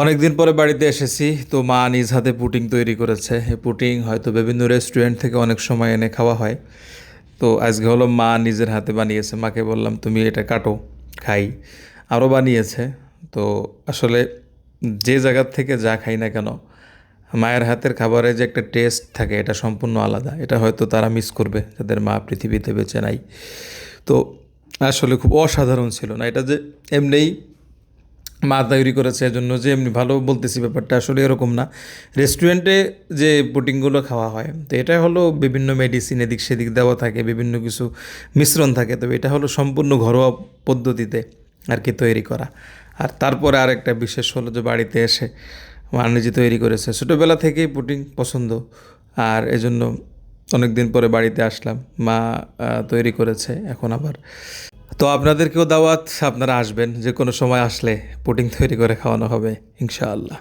অনেক দিন পরে বাড়িতে এসেছি, তো মা নিজ হাতে পুটিং তৈরি করেছে। এই পুটিং হয়তো বিভিন্ন রেস্টুরেন্ট থেকে অনেক সময় এনে খাওয়া হয়। তো আজকে হলো মা নিজের হাতে বানিয়েছে। মাকে বললাম, তুমি এটা কাটো, খাই। আরও বানিয়েছে। তো আসলে যে জায়গার থেকে যা খাই না কেন, মায়ের হাতের খাবারে যে একটা টেস্ট থাকে, এটা সম্পূর্ণ আলাদা। এটা হয়তো তারা মিস করবে, যাদের মা পৃথিবীতে বেঁচে নাই। তো আসলে খুব অসাধারণ ছিল না? এটা যে এমনিই মা তৈরি করেছে, এজন্য যে এমনি ভালো বলতেছি ব্যাপারটা আসলে এরকম না। রেস্টুরেন্টে যে পুটিংগুলো খাওয়া হয়, তো এটা হলো বিভিন্ন মেডিসিন এদিক সেদিক দেওয়া থাকে, বিভিন্ন কিছু মিশ্রণ থাকে তবে এটা হলো সম্পূর্ণ ঘরোয়া পদ্ধতিতে আর কি তৈরি করা। আর তারপরে আর একটা বিশেষ হলো যে বাড়িতে এসে মা নিজে তৈরি করেছে। ছোটোবেলা থেকেই পুটিং পছন্দ, আর এজন্য অনেক দিন পরে বাড়িতে আসলাম, মা তৈরি করেছে, এখন আবার তো আপনাদেরকেও দাওয়াত, আপনারা আসবেন, যে কোনো সময় আসলে পুটিং তৈরি করে খাওয়ানো হবে, ইনশাআল্লাহ।